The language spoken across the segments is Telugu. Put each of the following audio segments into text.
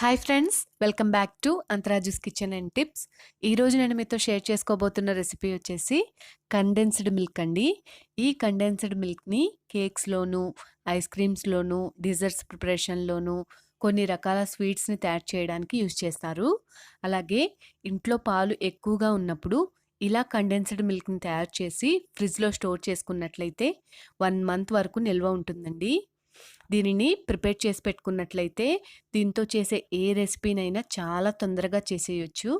Hi friends welcome back to Antharaju's kitchen and tips ఈరోజు నేను మీతో షేర్ చేసుకోబోతున్న రెసిపీ వచ్చేసి కండెన్స్డ్ మిల్క్ అండి. ఈ కండెన్స్డ్ మిల్క్ని కేక్స్లోను ఐస్ క్రీమ్స్లోను డిజర్ట్స్ ప్రిపరేషన్లోను కొన్ని రకాల స్వీట్స్ని తయారు చేయడానికి యూజ్ చేస్తారు. అలాగే ఇంట్లో పాలు ఎక్కువగా ఉన్నప్పుడు ఇలా కండెన్స్డ్ మిల్క్ని తయారు చేసి ఫ్రిడ్జ్లో స్టోర్ చేసుకున్నట్లయితే వన్ మంత్ వరకు నిల్వ ఉంటుందండి. దీనిని ప్రిపేర్ చేసి పెట్టుకున్నట్లయితే దీంతో చేసే ఏ రెసిపీనైనా చాలా తొందరగా చేసేయొచ్చు.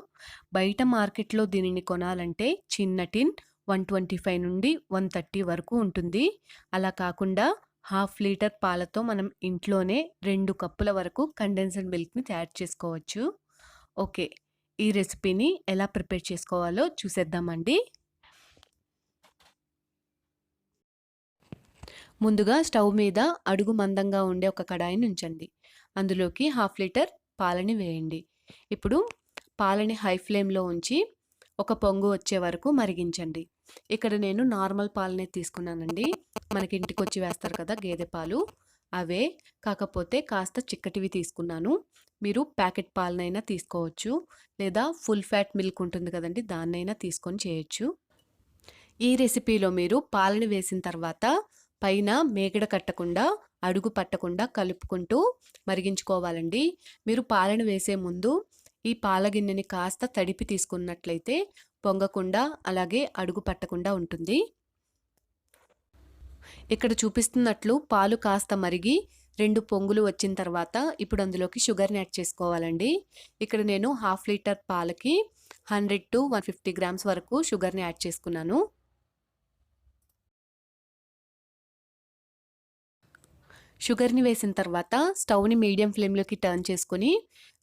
బయట మార్కెట్లో దీనిని కొనాలంటే చిన్న టిన్ వన్ ట్వంటీ ఫైవ్ నుండి వన్ థర్టీ వరకు ఉంటుంది. అలా కాకుండా హాఫ్ లీటర్ పాలతో మనం ఇంట్లోనే రెండు కప్పుల వరకు కండెన్స్డ్ మిల్క్ని తయారు చేసుకోవచ్చు. ఓకే. ఈ రెసిపీని ఎలా ప్రిపేర్ చేసుకోవాలో చూసేద్దామండి. ముందుగా స్టవ్ మీద అడుగు మందంగా ఉండే ఒక కడాయిని ఉంచండి. అందులోకి హాఫ్ లీటర్ పాలని వేయండి. ఇప్పుడు పాలని హై ఫ్లేమ్లో ఉంచి ఒక పొంగు వచ్చే వరకు మరిగించండి. ఇక్కడ నేను నార్మల్ పాలనే తీసుకున్నానండి. మనకి ఇంటికి వచ్చి వేస్తారు కదా గేదె పాలు. అవే కాకపోతే కాస్త చిక్కటివి తీసుకున్నాను. మీరు ప్యాకెట్ పాలనైనా తీసుకోవచ్చు. లేదా ఫుల్ ఫ్యాట్ మిల్క్ ఉంటుంది కదండి దాన్నైనా తీసుకొని చేయొచ్చు. ఈ రెసిపీలో మీరు పాలని వేసిన తర్వాత పైన మేగడ కట్టకుండా అడుగు పట్టకుండా కలుపుకుంటూ మరిగించుకోవాలండి. మీరు పాలను వేసే ముందు ఈ పాల గిన్నెని కాస్త తడిపి తీసుకున్నట్లయితే పొంగకుండా అలాగే అడుగు పట్టకుండా ఉంటుంది. ఇక్కడ చూపిస్తున్నట్లు పాలు కాస్త మరిగి రెండు పొంగులు వచ్చిన తర్వాత ఇప్పుడు అందులోకి షుగర్ని యాడ్ చేసుకోవాలండి. ఇక్కడ నేను హాఫ్ లీటర్ పాలకి hundred to one fifty grams వరకు షుగర్ని యాడ్ చేసుకున్నాను. షుగర్ని వేసిన తర్వాత స్టవ్ని మీడియం ఫ్లేమ్లోకి టర్న్ చేసుకొని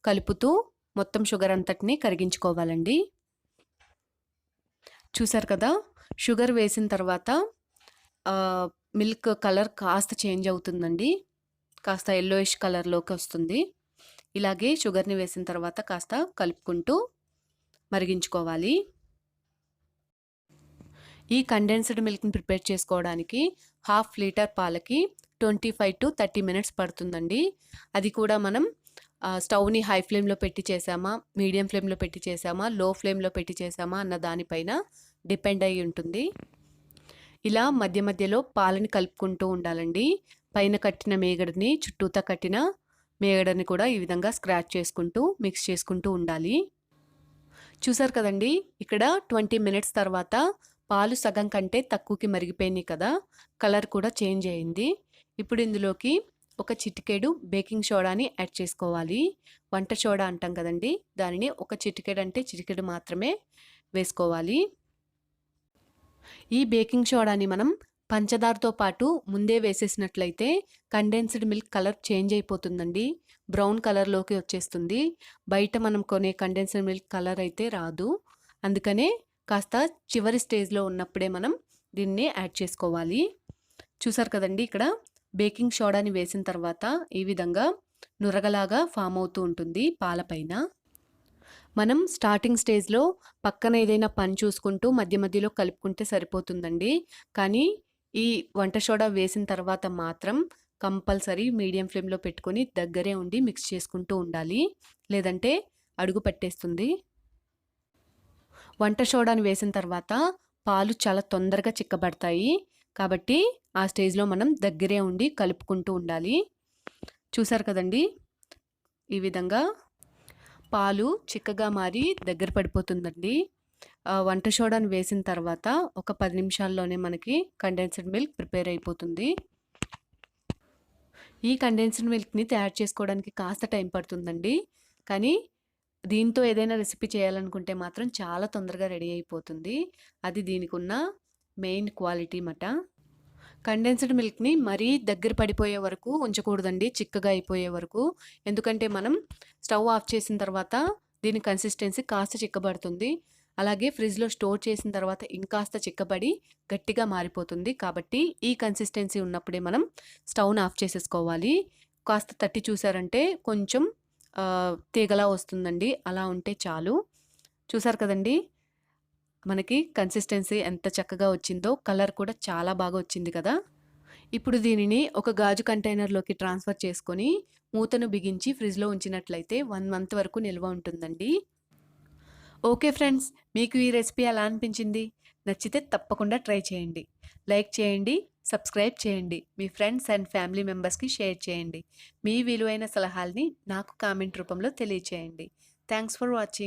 కలుపుతూ మొత్తం షుగర్ అంతటిని కరిగించుకోవాలండి. చూసారు కదా? షుగర్ వేసిన తర్వాత మిల్క్ కలర్ కాస్త చేంజ్ అవుతుందండి. కాస్త ఎల్లోయిష్ కలర్లోకి వస్తుంది. ఇలాగే షుగర్ని వేసిన తర్వాత కాస్త కలుపుకుంటూ మరిగించుకోవాలి. ఈ కండెన్స్డ్ మిల్క్ని ప్రిపేర్ చేసుకోవడానికి హాఫ్ లీటర్ పాలకి twenty five to thirty minutes పడుతుందండి. అది కూడా మనం స్టవ్ని హై ఫ్లేమ్లో పెట్టి చేసామా మీడియం ఫ్లేమ్లో పెట్టి చేసామా లో ఫ్లేమ్లో పెట్టి చేసామా అన్న దానిపైన డిపెండ్ అయి ఉంటుంది. ఇలా మధ్య మధ్యలో పాలని కలుపుకుంటూ ఉండాలండి. పైన కట్టిన మేగడని చుట్టూతా కట్టిన మేగడని కూడా ఈ విధంగా స్క్రాచ్ చేసుకుంటూ మిక్స్ చేసుకుంటూ ఉండాలి. చూసారు కదండి ఇక్కడ ట్వంటీ మినిట్స్ తర్వాత పాలు సగం కంటే తక్కువకి మరిగిపోయినాయి కదా! కలర్ కూడా చేంజ్ అయింది. ఇప్పుడు ఇందులోకి ఒక చిటికెడు బేకింగ్ సోడాని యాడ్ చేసుకోవాలి. వంట సోడా అంటాం కదండి! దానిని ఒక చిటికెడు అంటే చిటికెడు మాత్రమే వేసుకోవాలి. ఈ బేకింగ్ సోడాని మనం పంచదారతో పాటు ముందే వేసేసినట్లయితే కండెన్స్డ్ మిల్క్ కలర్ చేంజ్ అయిపోతుందండి. బ్రౌన్ కలర్లోకి వచ్చేస్తుంది. బయట మనం కొనే కండెన్స్డ్ మిల్క్ కలర్ అయితే రాదు. అందుకనే కాస్త చివరి స్టేజ్లో ఉన్నప్పుడే మనం దీన్ని యాడ్ చేసుకోవాలి. చూసారు కదండి ఇక్కడ బేకింగ్ సోడాని వేసిన తర్వాత ఈ విధంగా నురగలాగా ఫామ్ అవుతూ ఉంటుంది పాలపైన మనం స్టార్టింగ్ స్టేజ్లో పక్కన ఏదైనా పని చూసుకుంటూ మధ్య మధ్యలో కలుపుకుంటే సరిపోతుందండి. కానీ ఈ వంట సోడా వేసిన తర్వాత మాత్రం కంపల్సరీ మీడియం ఫ్లేమ్లో పెట్టుకొని దగ్గరే ఉండి మిక్స్ చేసుకుంటూ ఉండాలి. లేదంటే అడుగు పట్టేస్తుంది. వంట సోడాని వేసిన తర్వాత పాలు చాలా తొందరగా చిక్కబడతాయి. కాబట్టి ఆ స్టేజ్లో మనం దగ్గరే ఉండి కలుపుకుంటూ ఉండాలి. చూసారు కదండి? ఈ విధంగా పాలు చిక్కగా మారి దగ్గర పడిపోతుందండి. వంట సోడాను వేసిన తర్వాత ఒక పది నిమిషాల్లోనే మనకి కండెన్స్డ్ మిల్క్ ప్రిపేర్ అయిపోతుంది. ఈ కండెన్స్డ్ మిల్క్ని తయారు చేసుకోవడానికి కాస్త టైం పడుతుందండి. కానీ దీంతో ఏదైనా రెసిపీ చేయాలనుకుంటే మాత్రం చాలా తొందరగా రెడీ అయిపోతుంది. అది దీనికి ఉన్న మెయిన్ క్వాలిటీ మాట. కండెన్స్డ్ మిల్క్ని మరీ దగ్గర పడిపోయే వరకు ఉంచకూడదండి చిక్కగా అయిపోయే వరకు. ఎందుకంటే మనం స్టవ్ ఆఫ్ చేసిన తర్వాత దీని కన్సిస్టెన్సీ కాస్త చిక్కబడుతుంది. అలాగే ఫ్రిడ్జ్లో స్టోర్ చేసిన తర్వాత ఇంకాస్త చిక్కబడి గట్టిగా మారిపోతుంది. కాబట్టి ఈ కన్సిస్టెన్సీ ఉన్నప్పుడే మనం స్టవ్ను ఆఫ్ చేసేసుకోవాలి. కాస్త తట్టి చూసారంటే కొంచెం తీగలా వస్తుందండి అలా ఉంటే చాలు చూసారు కదండి మనకి కన్సిస్టెన్సీ ఎంత చక్కగా వచ్చిందో కలర్ కూడా చాలా బాగా వచ్చింది కదా ఇప్పుడు దీనిని ఒక గాజు కంటైనర్‌లోకి ట్రాన్స్‌ఫర్ చేసుకొని, మూతను బిగించి ఫ్రిడ్జ్‌లో ఉంచినట్లయితే వన్ మంత్ వరకు నిల్వ ఉంటుందండి. Okay friends. మీకు ఈ రెసిపీ ఎలా అనిపించింది? నచ్చితే తప్పకుండా ట్రై చేయండి. లైక్ చేయండి, సబ్స్క్రైబ్ చేయండి. మీ ఫ్రెండ్స్ అండ్ ఫ్యామిలీ మెంబర్స్‌కి షేర్ చేయండి. మీ విలువైన సలహాల్ని నాకు కామెంట్ రూపంలో తెలియచేయండి. Thanks for watching.